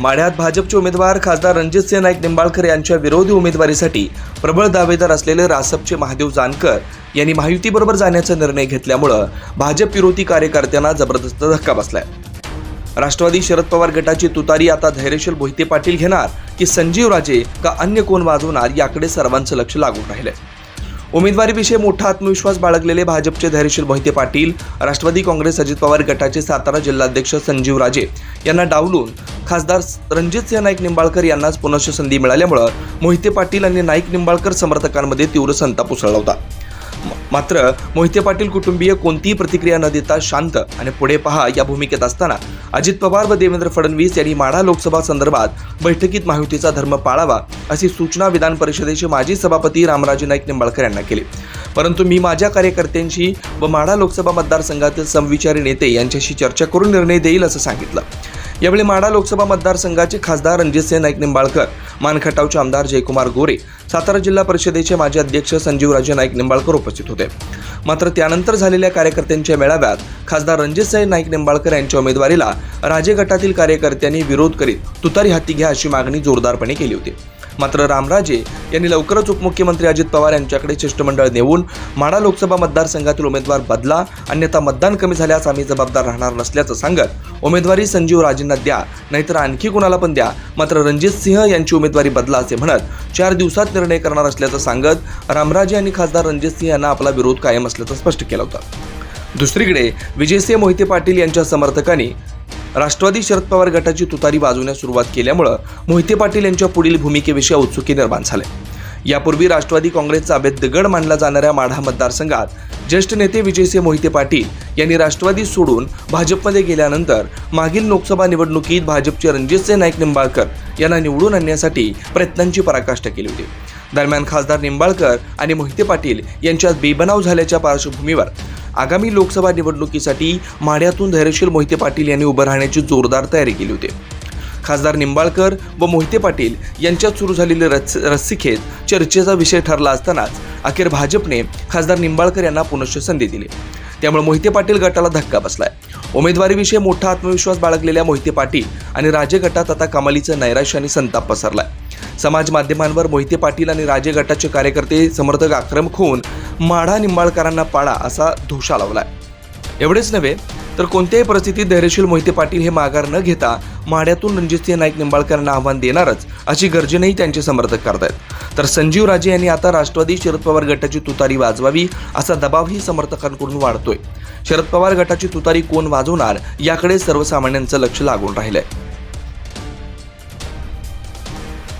माढ्यात भाजपचे उमेदवार खासदार रणजितसिंह नाईक निंबाळकर यांच्या विरोधी उमेदवारीसाठी प्रबळ दावेदार असलेले रासपचे महादेव जानकर यांनी महायुतीबरोबर जाण्याचा निर्णय घेतल्यामुळं भाजप विरोधी कार्यकर्त्यांना जबरदस्त धक्का बसलाय. राष्ट्रवादी शरद पवार गटाची तुतारी आता धैर्यशील मोहिते पाटील घेणार की संजीव राजे का अन्य कोण वाजवणार याकडे सर्वांचं लक्ष लागून राहिलंय. उमेदवारीविषयी मोठा आत्मविश्वास बाळगलेले भाजपचे धैर्यशील मोहिते पाटील राष्ट्रवादी काँग्रेस अजित पवार गटाचे सातारा जिल्हाध्यक्ष संजीव राजे यांना डावलून खासदार रणजितसिंह नाईक निंबाळकर यांनाच पुनश्च संधी मिळाल्यामुळं मोहिते पाटील आणि नाईक निंबाळकर समर्थकांमध्ये तीव्र संताप उसळला होता. मात्र मोहिते पाटील कुटुंबीय कोणतीही प्रतिक्रिया न देता शांत आणि पुढे पहा या भूमिकेत असताना अजित पवार व देवेंद्र फडणवीस यांनी माढा लोकसभा संदर्भात बैठकीत माहितीचा धर्म पाळावा अशी सूचना विधान परिषदेचे माजी सभापती रामराजे नाईक निंबाळकर यांना केली. परंतु मी माझ्या कार्यकर्त्यांशी व माढा लोकसभा मतदारसंघातील समविचारी नेते यांच्याशी चर्चा करून निर्णय देईल असं सांगितलं. यावेळी माढा लोकसभा मतदारसंघाचे खासदार रणजितसिंह नाईक निंबाळकर मानखटावचे आमदार जयकुमार गोरे सातारा जिल्हा परिषदेचे माजी अध्यक्ष संजीवराजे नाईक निंबाळकर उपस्थित होते. मात्र त्यानंतर झालेल्या कार्यकर्त्यांच्या मेळाव्यात खासदार रणजितसिंह नाईक निंबाळकर यांच्या उमेदवारीला राजे गटातील कार्यकर्त्यांनी विरोध करीत तुतारी हाती घ्या अशी मागणी जोरदारपणे केली होती. मात्र रामराजे यांनी लवकरच उपमुख्यमंत्री अजित पवार यांच्याकडे शिष्टमंडळ नेऊन माढा लोकसभा मतदारसंघातील उमेदवार बदला अन्यथा मतदान कमी झाल्यास आम्ही जबाबदार राहणार नसल्याचं सांगत उमेदवारी संजीव राजेंना द्या नाहीतर आणखी कुणाला पण द्या मात्र रणजित सिंह यांची उमेदवारी बदला असे म्हणत चार दिवसात निर्णय करणार असल्याचं सांगत रामराजे यांनी खासदार रणजित सिंह यांना आपला विरोध कायम असल्याचं स्पष्ट केलं होतं. दुसरीकडे विजयसिंह मोहिते पाटील यांच्या समर्थकांनी राष्ट्रवादी शरद पवार गटाची तुतारी वाजवण्यास सुरुवात केल्यामुळं मोहिते पाटील यांच्या पुढील भूमिकेविषयी उत्सुकी निर्माण झाले यापूर्वी राष्ट्रवादी काँग्रेसचा अभेद दगड मानला जाणाऱ्या माढा मतदारसंघात ज्येष्ठ नेते विजयसिंह मोहिते पाटील यांनी राष्ट्रवादी सोडून भाजपमध्ये गेल्यानंतर मागील लोकसभा निवडणुकीत भाजपचे रणजितसिंह नाईक निंबाळकर यांना निवडून आणण्यासाठी प्रयत्नांची पराकाष्ठा केली होती. दरम्यान खासदार निंबाळकर आणि मोहिते पाटील यांच्यात बेबनाव झाल्याच्या पार्श्वभूमीवर आगामी लोकसभा निवडणुकीसाठी माढ्यातून धैर्यशील मोहिते पाटील यांनी उभं राहण्याची जोरदार तयारी केली होती. खासदार निंबाळकर व मोहिते पाटील यांच्यात सुरू झालेले रस रस्सीखेच चर्चेचा विषय ठरला असतानाच अखेर भाजपने खासदार निंबाळकर यांना पुनश्च संधी दिली. त्यामुळे मोहिते पाटील गटाला धक्का बसलाय. उमेदवारीविषयी मोठा आत्मविश्वास बाळगलेल्या मोहिते पाटील आणि राजे गटात आता कमालीचं नैराश्य आणि संताप पसरलाय. समाज माध्यमांवर मोहिते पाटील आणि राजे गटाचे कार्यकर्ते समर्थक आक्रमक होऊन माढा निंबाळकरांना पाळा असा धोशा लावलाय. एवढेच नव्हे तर कोणत्याही परिस्थितीत धैर्यशील मोहिते पाटील हे माघार न घेता माढ्यातून रणजितसिंह नाईक निंबाळकरांना आव्हान देणारच अशी गर्जनही त्यांचे समर्थक करतायत. तर संजीव राजे यांनी आता राष्ट्रवादी शरद पवार गटाची तुतारी वाजवावी असा दबावही समर्थकांकडून वाढतोय. शरद पवार गटाची तुतारी कोण वाजवणार याकडे सर्वसामान्यांचं लक्ष लागून राहिलंय.